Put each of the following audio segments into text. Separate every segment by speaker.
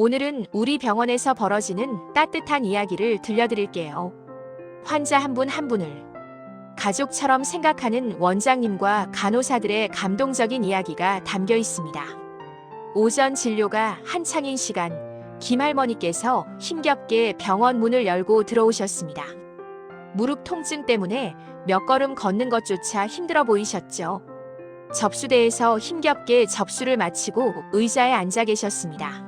Speaker 1: 오늘은 우리 병원에서 벌어지는 따뜻한 이야기를 들려드릴게요. 환자 한분한 분을 가족처럼 생각하는 원장님과 간호사들의 감동적인 이야기가 담겨 있습니다. 오전 진료가 한창인 시간, 김할머니께서 힘겹게 병원 문을 열고 들어오셨습니다. 무릎 통증 때문에 몇 걸음 걷는 것조차 힘들어 보이셨죠. 접수대에서 힘겹게 접수를 마치고 의자에 앉아 계셨습니다.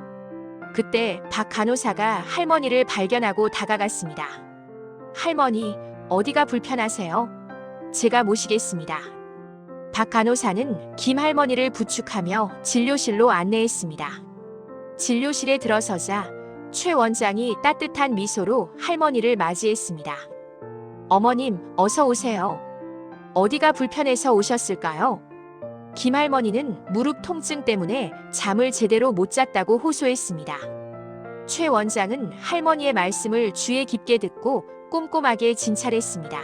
Speaker 1: 그때 박 간호사가 할머니를 발견하고 다가갔습니다. 할머니, 어디가 불편하세요? 제가 모시겠습니다. 박 간호사는 김 할머니를 부축하며 진료실로 안내했습니다. 진료실에 들어서자 최 원장이 따뜻한 미소로 할머니를 맞이했습니다. 어머님, 어서 오세요. 어디가 불편해서 오셨을까요? 김 할머니는 무릎 통증 때문에 잠을 제대로 못 잤다고 호소했습니다. 최 원장은 할머니의 말씀을 주의 깊게 듣고 꼼꼼하게 진찰했습니다.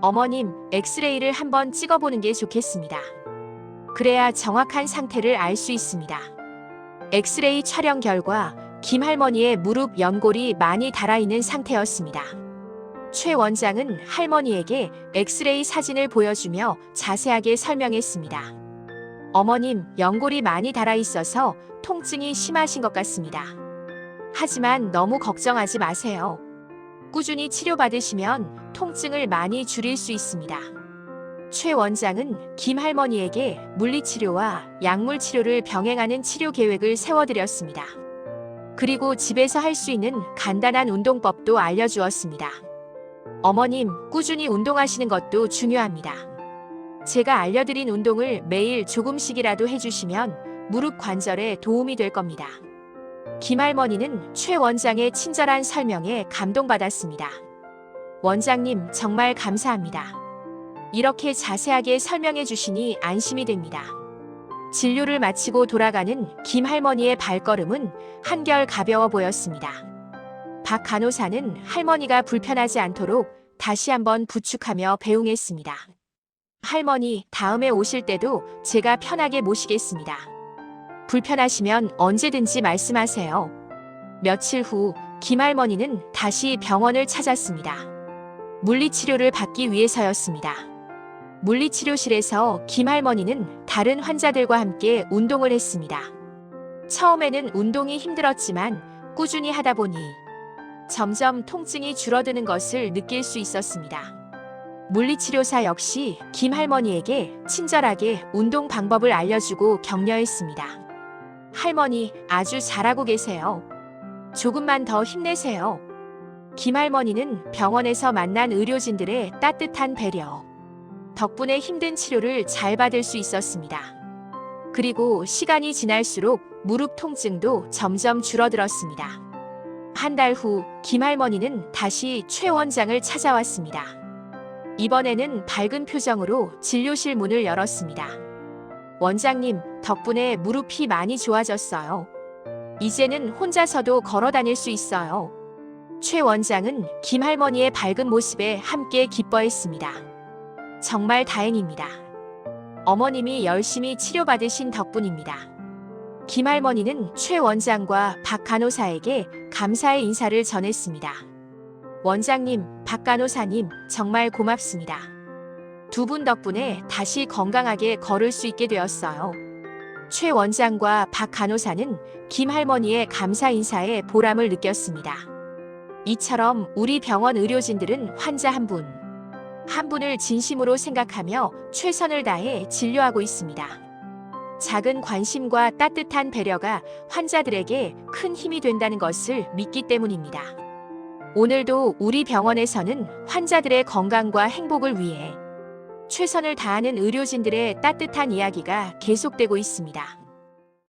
Speaker 1: 어머님, 엑스레이를 한번 찍어보는 게 좋겠습니다. 그래야 정확한 상태를 알 수 있습니다. 엑스레이 촬영 결과 김 할머니의 무릎 연골이 많이 달아있는 상태였습니다. 최 원장은 할머니에게 엑스레이 사진을 보여주며 자세하게 설명했습니다. 어머님, 연골이 많이 달아있어서 통증이 심하신 것 같습니다. 하지만 너무 걱정하지 마세요. 꾸준히 치료받으시면 통증을 많이 줄일 수 있습니다. 최 원장은 김 할머니에게 물리치료와 약물치료를 병행하는 치료 계획을 세워드렸습니다. 그리고 집에서 할 수 있는 간단한 운동법도 알려주었습니다. 어머님, 꾸준히 운동하시는 것도 중요합니다. 제가 알려드린 운동을 매일 조금씩이라도 해주시면 무릎 관절에 도움이 될 겁니다. 김할머니는 최 원장의 친절한 설명에 감동받았습니다. 원장님, 정말 감사합니다. 이렇게 자세하게 설명해 주시니 안심이 됩니다. 진료를 마치고 돌아가는 김 할머니의 발걸음은 한결 가벼워 보였습니다. 박 간호사는 할머니가 불편하지 않도록 다시 한번 부축하며 배웅했습니다. 할머니, 다음에 오실 때도 제가 편하게 모시겠습니다. 불편하시면 언제든지 말씀하세요. 며칠 후 김할머니는 다시 병원을 찾았습니다. 물리치료를 받기 위해서였습니다. 물리치료실에서 김할머니는 다른 환자들과 함께 운동을 했습니다. 처음에는 운동이 힘들었지만 꾸준히 하다 보니 점점 통증이 줄어드는 것을 느낄 수 있었습니다. 물리치료사 역시 김 할머니에게 친절하게 운동 방법을 알려주고 격려했습니다. 할머니, 아주 잘하고 계세요. 조금만 더 힘내세요. 김 할머니는 병원에서 만난 의료진들의 따뜻한 배려. 덕분에 힘든 치료를 잘 받을 수 있었습니다. 그리고 시간이 지날수록 무릎 통증도 점점 줄어들었습니다. 한 달 후 김할머니는 다시 최 원장을 찾아왔습니다. 이번에는 밝은 표정으로 진료실 문을 열었습니다. 원장님, 덕분에 무릎이 많이 좋아졌어요. 이제는 혼자서도 걸어 다닐 수 있어요. 최 원장은 김할머니의 밝은 모습에 함께 기뻐했습니다. 정말 다행입니다. 어머님이 열심히 치료받으신 덕분입니다. 김할머니는 최 원장과 박 간호사에게 감사의 인사를 전했습니다. 원장님, 박 간호사님, 정말 고맙습니다. 두 분 덕분에 다시 건강하게 걸을 수 있게 되었어요. 최 원장과 박 간호사는 김 할머니의 감사 인사에 보람을 느꼈습니다. 이처럼 우리 병원 의료진들은 환자 한 분, 한 분을 진심으로 생각하며 최선을 다해 진료하고 있습니다. 작은 관심과 따뜻한 배려가 환자들에게 큰 힘이 된다는 것을 믿기 때문입니다. 오늘도 우리 병원에서는 환자들의 건강과 행복을 위해 최선을 다하는 의료진들의 따뜻한 이야기가 계속되고 있습니다.